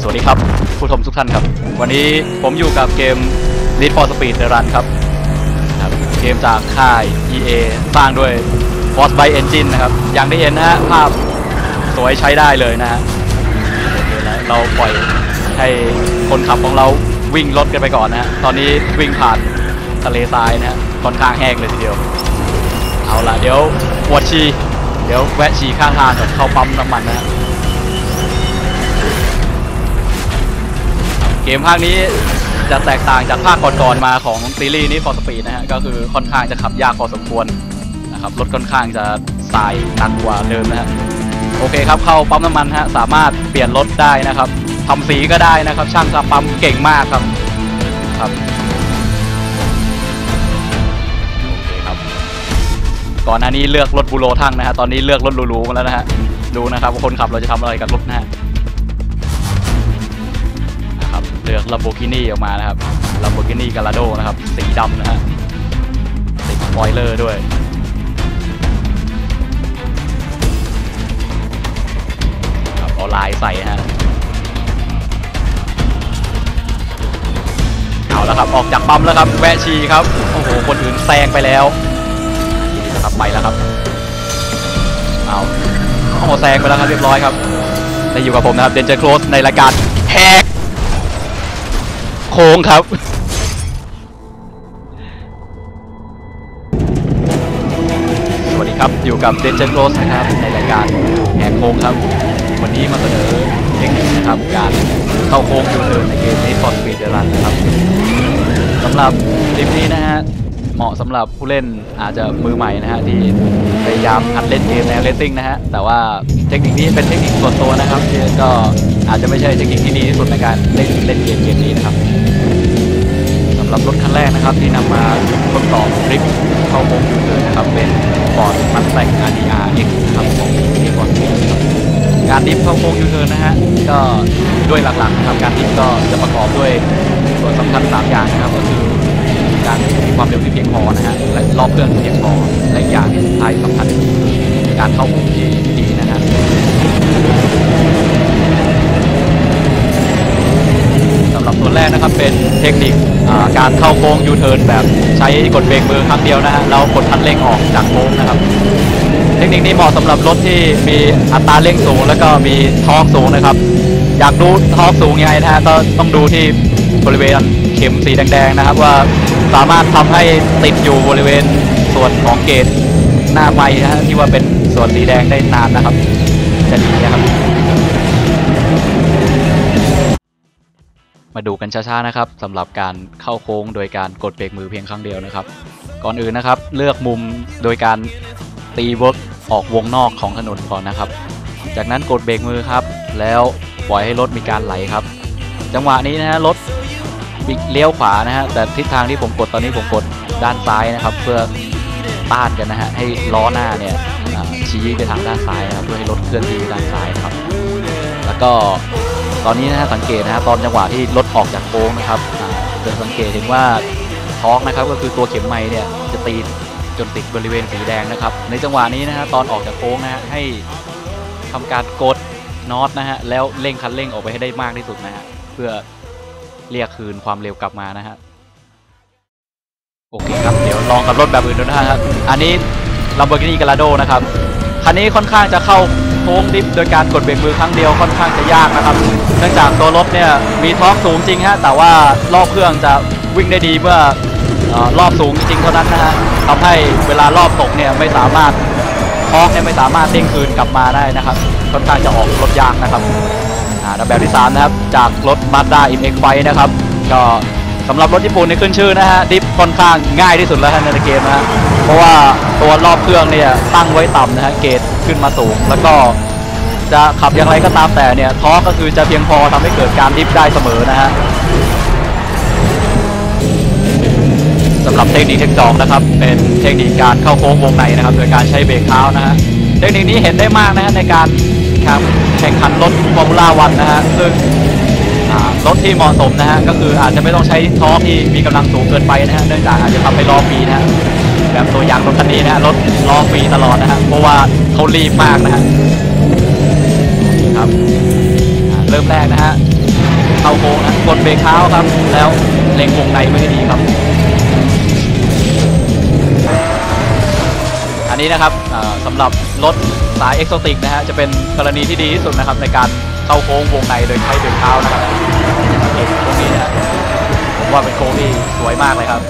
สวัสดีครับ ผู้ชมทุกท่านครับ วันนี้ผมอยู่กับเกม Need for Speed The Run ครับครับ เกมจากค่าย EA สร้างด้วย Frostbite Engine นะครับ อย่างที่เห็นนะฮะ ภาพสวยใช้ได้เลยนะฮะเคแล้วเราปล่อยให้คนขับของเราวิ่งรถกันไปก่อนนะฮะ ตอนนี้วิ่งผ่านทะเลทรายนะฮะ ค่อนข้างแห้งเลยทีเดียว เอาล่ะ เดี๋ยวปวดชี เดี๋ยวแวะฉี่ข้างทางก่อนเข้าปั๊มน้ำมันนะฮะ กมภาคนี้จะแตกต่างจากภาคก่อนๆมาของซีรีส์นี้ For Speed นะฮะก็คือค่อนข้างจะขับยากพอสมควรนะครับรถค่อนข้างจะสายหนักกว่าเดิมนะฮะโอเคครับเข้าปั๊มน้ำมันฮะสามารถเปลี่ยนรถได้นะครับทำสีก็ได้นะครับ ช่างทำปั๊มเก่งมากครับครับโอเคครับ ก่อนหน้านี้เลือกรถบูโรทั้งนะฮะตอนนี้เลือกรถหรูๆมาแล้วนะฮะดูนะครับว่าคนขับเราจะทำอะไรกับรถนะฮะ เลือก Lamborghini ออกมานะครับ Lamborghini Gallardo นะครับ สีดำนะฮะติดสปอยเลอร์ด้วยครับเอาลายใส่ฮะเอาแล้วครับออกจากปั๊มแล้วครับแวะชีครับโอ้โหคนอื่นแซงไปแล้วนี่นะครับไปแล้วครับเอาโอ้โหแซงไปแล้วครับเรียบร้อยครับได้อยู่กับผมนะครับ Danger Close ในรายการแฮก โค้งครับ สวัสดีครับ อยู่กับเดนเจนโรสนะครับ ในรายการแหกโค้งครับ วันนี้มาเสนอเทคนิคนะครับการเข้าโค้งยูเทิร์นในเกมนี้ฟอร์ดสปีดเดรันนะครับสำหรับคลิปนี้นะฮะ เหมาะสำหรับผู้เล่นอาจจะมือใหม่นะฮะ ที่พยายามหัดเล่นเกมแนวเลสซิ่งนะฮะ แต่ว่าเทคนิคนี้เป็นเทคนิคส่วนตัวนะครับก็อาจจะไม่ใช่เทคนิคที่ดีที่สุดในการเล่นเล่นเกมเกมนี้นะครับำหรับรถคันแรกนะครับ ที่นำมาทดสอบทริปเข้าโค้งยูเทิร์นนะครับ เป็น Ford Mustang RDR X ครับของที่ก่อนปีครับการดิฟเข้าโค้งยูเทิร์นนะฮะก็ด้วยหลักๆนะครับการดิฟก็จะประกอบด้วยส่วนสำคัญสามอย่างนะครับก็คือการมีความเร็วที่เพียงพอนะฮะและรอบเครื่องเพียงพอและอย่างที่สุดท้ายสำคัญคือการเข้าโค้งที่ แรกนะครับเป็นเทคนิคการเข้าโค้งยูเทิร์นแบบใช้กดเบรกมือครั้งเดียวนะฮะแล้วกดคันเร่งออกจากโค้งนะครับ เทคนิคนี้เหมาะสำหรับรถที่มีอัตราเร่งสูง แล้วก็มีทอร์กสูงนะครับ อยากดูทอร์กสูงยังไงนะฮะก็ต้องดูที่บริเวณเข็มสีแดงๆนะครับ ว่าสามารถทำให้ติดอยู่บริเวณส่วนของเกจหน้าไม้นะฮะที่ว่าเป็นส่วนสีแดงได้นานนะครับจะดีนะครับ มาดูกันช้าๆนะครับสำหรับการเข้าโค้งโดยการกดเบรกมือเพียงครั้งเดียวนะครับ ก่อนอื่นนะครับ เลือกมุมโดยการตีรถออกวงนอกของถนนก่อนนะครับ จากนั้นกดเบรกมือครับ แล้วปล่อยให้รถมีการไหลครับ จังหวะนี้นะฮะรถบิดเลี้ยวขวานะฮะแต่ทิศทางที่ผมกดตอนนี้ผมกดด้านซ้ายนะครับ เพื่อต้านกันนะฮะให้ล้อหน้าเนี่ยชี้ไปทางด้านซ้ายนะครับเพื่อให้รถเคลื่อนที่ด้านซ้ายครับ แล้วก็ ตอนนี้นะฮะสังเกตนะฮะตอนจังหวะที่รถออกจากโค้งนะครับจะสังเกตเห็นว่าท้อร์กนะครับก็คือตัวเข็มไม้เนี่ยจะตีจนติดบริเวณสีแดงนะครับ ในจังหวะนี้นะฮะตอนออกจากโค้งนะฮะให้ทำการกดน็อตนะฮะแล้วเร่งคันเร่งออกไปให้ได้มากที่สุดนะฮะเพื่อเรียกคืนความเร็วกลับมานะฮะโอเคครับเดี๋ยวลองกับรถแบบอื่นดูนะฮะอันนี้ Lamborghini Gallardo นะครับคันนี้ค่อนข้างจะเข้า ค้งดิฟโดยการกดเบรกมือครั้งเดียวค่อนข้างจะยากนะครับ เนื่องจากตัวรถเนี่ยมีท็อร์กสูงจริงฮะแต่ว่ารอบเครื่องจะวิ่งได้ดีเมื่อเออรอบสูงจริงเท่านั้นนะฮะทำให้เวลารอบตกเนี่ยไม่สามารถท็อร์กเนี่ยไม่สามารถเด้งคืนกลับมาได้นะครับ ค่อนข้างจะออกรถยากนะครับอ่าแบบที่สามนะครับจากรถ Mazda MX ไฟนะครับก็ สำหรับรถญี่ปุ่นนี่ขึ้นชื่อนะฮะดิฟค่อนข้างง่ายที่สุดแล้วฮะในเกมนะฮะเพราะว่าตัวรอบเครื่องเนี่ยตั้งไว้ต่ำนะฮะเกรดขึ้นมาสูง แล้วก็จะขับอย่างไรก็ตามแต่เนี่ยทอร์กก็คือจะเพียงพอทำให้เกิดการดิฟได้เสมอนะฮะสำหรับเทคนิคเทคสองนะครับเป็นเทคนิคการเข้าโค้งวงในนะครับ โดยการใช้เบรกเท้านะฮะเทคนิคนี้เห็นได้มากนะฮะในการแข่งขันรถฟอร์มูล่าวันนะฮะซึ่ง รถที่เหมาะสมนะฮะก็คืออาจจะไม่ต้องใช้ทอกที่มีกำลังสูงเกินไปนะฮะเนื่องจากอาจจะทำให้ล้อฟรีนะฮะแบบตัวอย่างรถคันนี้นะฮะรถล้อฟรีตลอดนะฮะเพราะว่าเขารีบมากนะฮะครับเริ่มแรกนะฮะเข้าโค้งนะกดเบรกเท้าครับ แล้วเล็งวงในไว้ให้ดีครับ อันนี้นะครับสำหรับรถสายเอ็กโซติกนะฮะจะเป็นกรณีที่ดีที่สุดนะครับในการ เข้าโค้งวงในโดยใช้เบรกเท้านะครับเห็นตรงนี้นะผมว่าเป็นโค้งที่สวยมากเลยครับ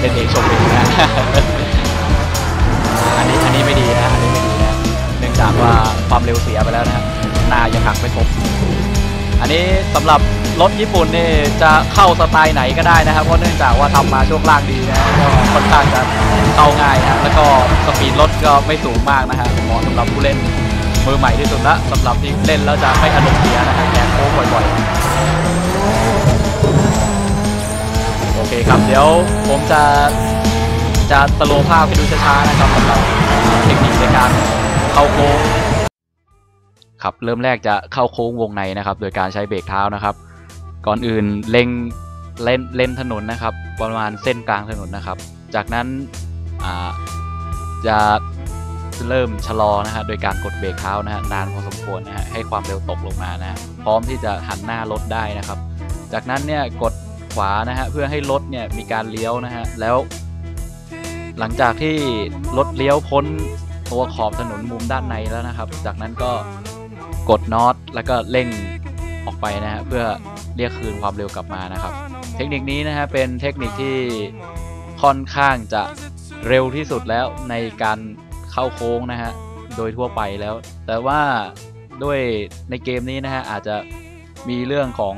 เป็นเอกชมเองนะอันนี้อันนี้ไม่ดีนะอันนี้ไม่ดีนะเนื่องจากว่าความเร็วเสียไปแล้วนะหน้ายังหักไม่ครบอันนี้สำหรับรถญี่ปุ่นนี่จะเข้าสไตล์ไหนก็ได้นะครับเพราะเนื่องจากว่าทำมาช่วงล่างดีนะก็ค่อนข้างจะเข้าง่ายนะแล้วก็สปีดรถก็ไม่สูงมากนะฮะเหมาะสำหรับผู้เล่น มือใหม่ที่สุดละสำหรับที่เล่นแล้วจะไม่อารมณ์เสียนะฮะแข่งโค้งบ่อยๆ โอเคครับ เดี๋ยวผมจะจะสโลภาพให้ดูช้าๆนะครับสำหรับเทคนิคในการเข้าโค้งครับเริ่มแรกจะเข้าโค้งวงในนะครับ โดยการใช้เบรกเท้านะครับ ก่อนอื่นเล็งเล่นเล่นถนนนะครับ ประมาณเส้นกลางถนนนะครับ จากนั้นจะ เริ่มชะลอนะฮะโดยการกดเบรกเท้านะฮะนานพอสมควรนะฮะให้ความเร็วตกลงมานะฮะพร้อมที่จะหันหน้ารถได้นะครับ จากนั้นเนี่ยกดขวานะฮะเพื่อให้รถเนี่ยมีการเลี้ยวนะฮะแล้ว หลังจากที่รถเลี้ยวพ้นตัวขอบถนนมุมด้านในแล้วนะครับ จากนั้นก็กดน็อตแล้วก็เร่งออกไปนะฮะเพื่อเรียกคืนความเร็วกลับมานะครับ เทคนิคนี้นะฮะเป็นเทคนิคที่ค่อนข้างจะเร็วที่สุดแล้วในการ เข้าโค้งนะฮะโดยทั่วไปแล้ว แต่ว่าด้วยในเกมนี้นะฮะอาจจะมีเรื่องของ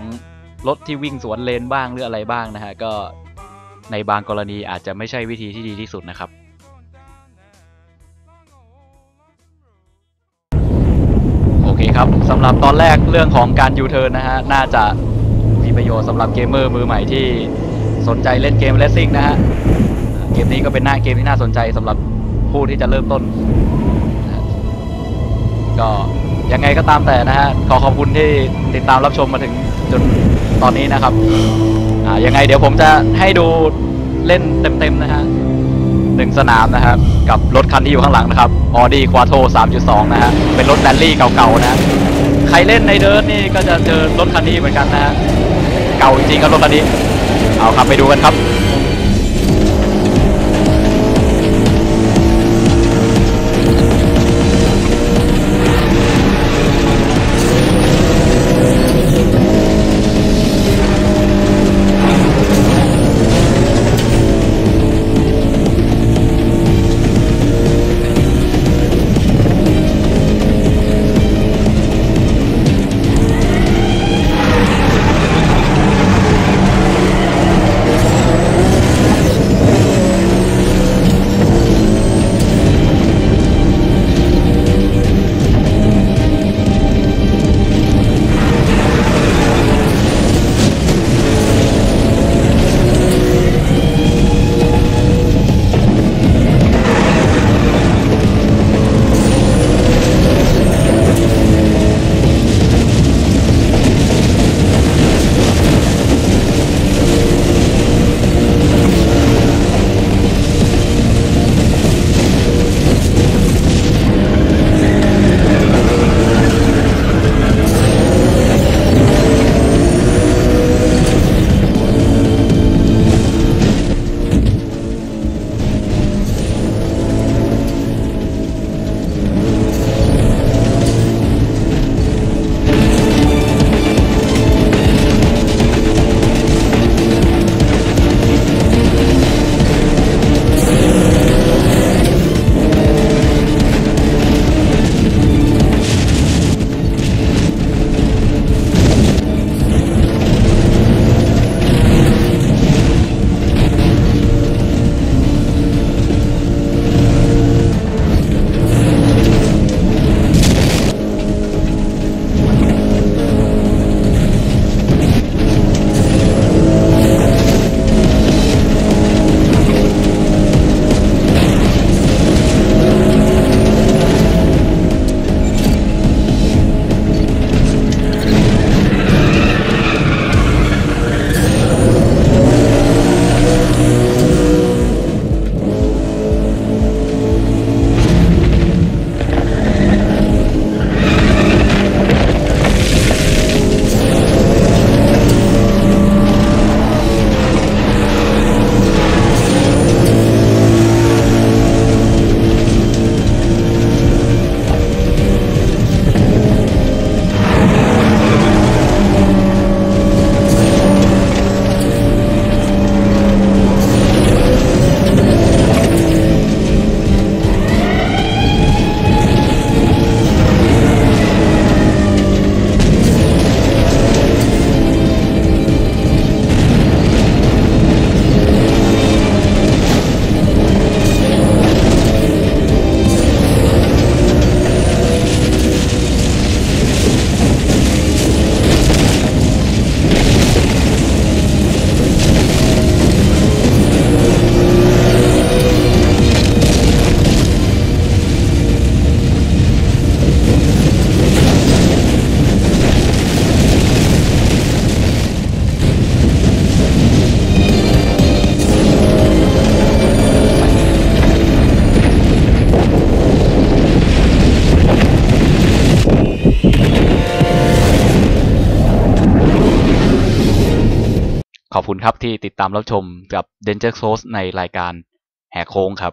รถที่วิ่งสวนเลนบ้างหรืออะไรบ้างนะฮะก็ในบางกรณีอาจจะไม่ใช่วิธีที่ดีที่สุดนะครับโอเคครับสำหรับตอนแรกเรื่องของการยูเทิร์นนะฮะน่าจะมีประโยชน์สำหรับเกมเมอร์มือใหม่ที่สนใจเล่นเกมเลสซิ่งนะฮะเกมนี้ก็เป็นหน้าเกมที่น่าสนใจสำหรับ ผู้ที่จะเริ่มต้น ก็ยังไงก็ตามแต่นะฮะขอขอบคุณที่ติดตามรับชมมาถึงจนตอนนี้นะครับอ่ายังไงเดี๋ยวผมจะให้ดูเล่นเต็มๆนะฮะหนึ่งสนามนะครับ กับรถคันที่อยู่ข้างหลังนะครับ Audi Quattro 3.2 นะฮะ เป็นรถแรลลี่เก่าๆนะ ใครเล่นในเดิร์นี่ก็จะเจอรถคันนี้เหมือนกันนะฮะ เก่าจริงๆครับรถคันนี้ เอาครับไปดูกันครับ ขอบคุณครับที่ติดตามรับชมกับ Danger Close ในรายการแหกโค้งครับ